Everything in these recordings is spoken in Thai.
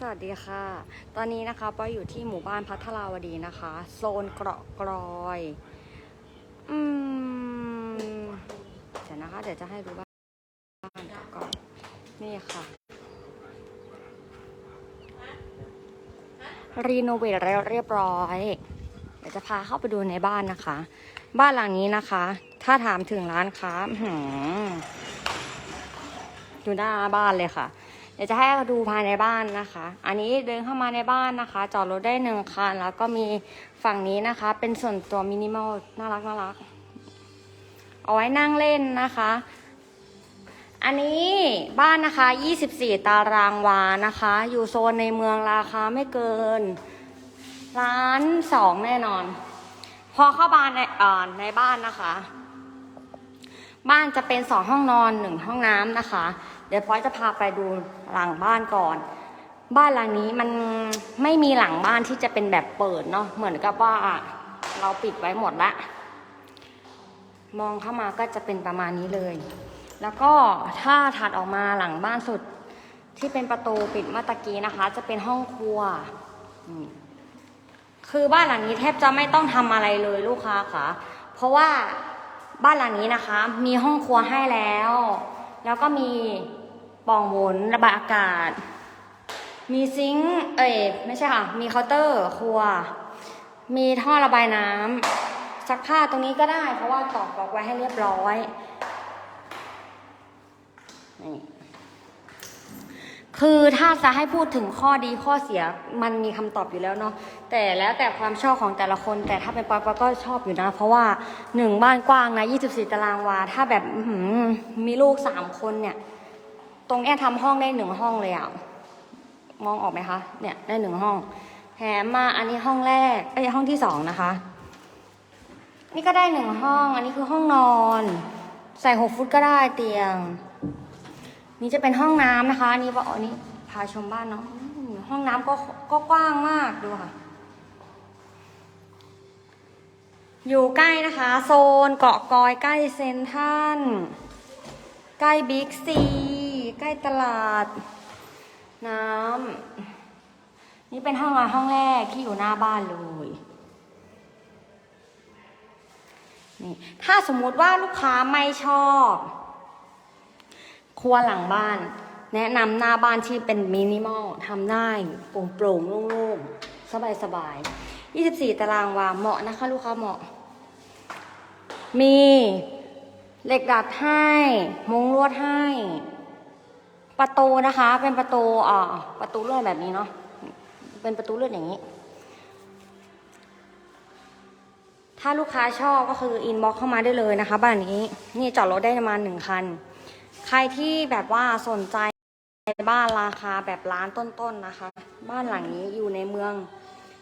สวัสดีค่ะ ตอนนี้นะคะป้อยอยู่ที่หมู่บ้านพัทราวดีนะคะ โซนเกราะกรอย อืม เดี๋ยวนะคะ เดี๋ยวจะให้ดูบ้านก่อน นี่ค่ะ รีโนเวทแล้วเรียบร้อย เดี๋ยวจะพาเข้าไปดูในบ้านนะคะ บ้านหลังนี้นะคะ ถ้าถามถึงร้านค้าอื้อหืออยู่หน้าบ้านเลยค่ะ เดี๋ยวจะให้ดูภายในบ้านนะคะ อันนี้เดินเข้ามาในบ้านนะคะ จอดรถได้หนึ่งคัน แล้วก็มีฝั่งนี้นะคะ เป็นส่วนตัวมินิมอลน่ารักน่ารัก เอาไว้นั่งเล่นนะคะ อันนี้บ้านนะคะ 24 ตารางวานะคะ อยู่โซนในเมืองราคาไม่เกินล้านสองแน่นอน พอเข้าบ้านในเอ่อในบ้านนะคะ บ้านจะเป็นสองห้องนอนหนึ่งห้องน้ำนะคะ เดี๋ยวพอยจะพาไปดูหลังบ้านก่อน บ้านหลังนี้มันไม่มีหลังบ้านที่จะเป็นแบบเปิดเนาะเหมือนกับว่าเราปิดไว้หมดละ มองเข้ามาก็จะเป็นประมาณนี้เลย แล้วก็ถ้าถัดออกมาหลังบ้านสุดที่เป็นประตูปิดเมื่อตะกี้นะคะ จะเป็นห้องครัว คือบ้านหลังนี้แทบจะไม่ต้องทำอะไรเลยลูกค้าค่ะ เพราะว่าบ้านหลังนี้นะคะ มีห้องครัวให้แล้ว แล้วก็มีปล่องหมุนระบายอากาศ มีซิงค์ เอ้ยไม่ใช่ค่ะ มีเคาน์เตอร์ครัว มีท่อระบายน้ำซักผ้าตรงนี้ก็ได้ เพราะว่าตอกบล็อกไว้ให้เรียบร้อยนี่ คือถ้าจะให้พูดถึงข้อดีข้อเสียมันมีคำตอบอยู่แล้วเนาะแต่แล้วแต่ความชอบของแต่ละคน แต่ถ้าเป็นปอยปอยก็ชอบอยู่นะ เพราะว่าหนึ่งบ้านกว้างนะ24 ตารางวา ถ้าแบบมีลูกสามคนเนี่ย ตรงเนี้ยทำห้องได้หนึ่งห้องเลยอะมองออกไหมคะเนี่ยได้หนึ่งห้องแถมมาอันนี้ห้องแรกไอ้ห้องที่สองนะคะ นี่ก็ได้หนึ่งห้อง อันนี้คือห้องนอน ใส่หกฟุตก็ได้เตียง นี่จะเป็นห้องน้ำนะคะนนี้บอกอันนี้พาชมบ้านเนาะห้องน้ำก็ก็กว้างมากดูค่ะ อยู่ใกล้นะคะ โซนเกาะกอยใกล้เซนทันใกล้บิ๊กซีใกล้ตลาด น้ำนี่เป็นห้องนอนห้องแรกที่อยู่หน้าบ้านเลยนี่ถ้าสมมุติว่าลูกค้าไม่ชอบ รัวหลังบ้าน แนะนำหน้าบ้านที่เป็นมินิมอลทำได้โปร่งโปร่งๆโล่งๆ สบายๆ24 ตารางวาเหมาะนะคะ ลูกค้าเหมาะ มีเหล็กดัดให้มุงลวดให้ ประตูนะคะ เป็นประตูอ่าประตูเลื่อนแบบนี้เนาะเป็นประตูเลื่อนอย่างนี้ถ้าลูกค้าชอบก็คืออินบ็อกเข้ามาได้เลยนะคะ บ้านนี้ นี่จอดรถได้ประมาณหนึ่งคัน ใครที่แบบว่าสนใจบ้านราคาแบบล้านต้นๆนะคะ บ้านหลังนี้อยู่ในเมือง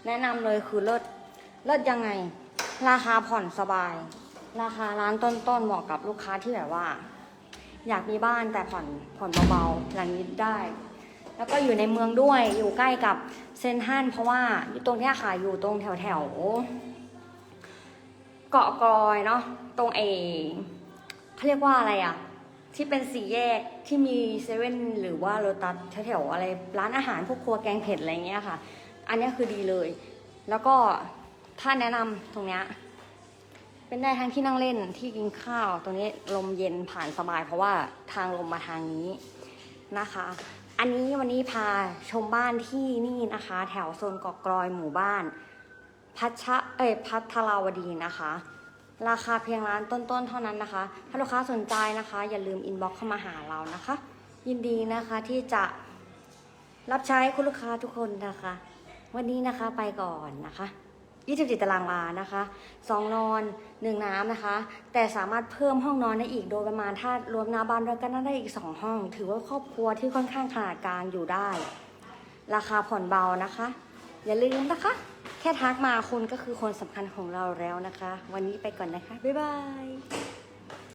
แนะนำเลยคือเลิศเลิศยังไง ราคาผ่อนสบาย ราคาร้านต้นๆเหมาะกับลูกค้าที่แบบว่า อยากมีบ้านแต่ผ่อนผ่อนเบาๆหลังนี้ได้ แล้วก็อยู่ในเมืองด้วยอยู่ใกล้กับเซนทรันเพราะว่าอยู่ตรงนี้ค่ะอยู่ตรงแถวแถวเกาะกอยเนาะตรงเอเขาเรียกว่าอะไรอะ ที่เป็นสี่แยกที่มีเซเว่นหรือว่าโรตัสแถวๆอะไรร้านอาหารพวกครัวแกงเผ็ดอะไรเงี้ยค่ะ อันนี้คือดีเลย แล้วก็ถ้าแนะนำตรงเนี้ยเป็นได้ทั้งที่นั่งเล่นที่กินข้าวตรงนี้ลมเย็นผ่านสบาย เพราะว่าทางลมมาทางนี้นะคะ อันนี้วันนี้พาชมบ้านที่นี่นะคะ แถวโซนเกาะกรอยหมู่บ้าน พัชะเอ้ยพัทราวดีนะคะ ราคาเพียงร้านต้นๆเท่านั้นนะคะ ถ้าลูกค้าสนใจนะคะ อย่าลืมอินบ็อกเข้ามาหาเรานะคะ ยินดีนะคะที่จะรับใช้คุณลูกค้าทุกคนนะคะ วันนี้นะคะไปก่อนนะคะ27ตารางวานะคะสองนอนหนึ่งน้ำนะคะ แต่สามารถเพิ่มห้องนอนได้อีกโดยประมาณถ้ารวมหน้าบ้านด้วยก็น่าได้อีกสองห้อง ถือว่าครอบครัวที่ค่อนข้างขนาดกลางอยู่ได้ ราคาผ่อนเบานะคะ อย่าลืมนะคะ แค่ทักมาคุณก็คือคนสำคัญของเราแล้วนะคะ วันนี้ไปก่อนนะคะ บ๊ายบาย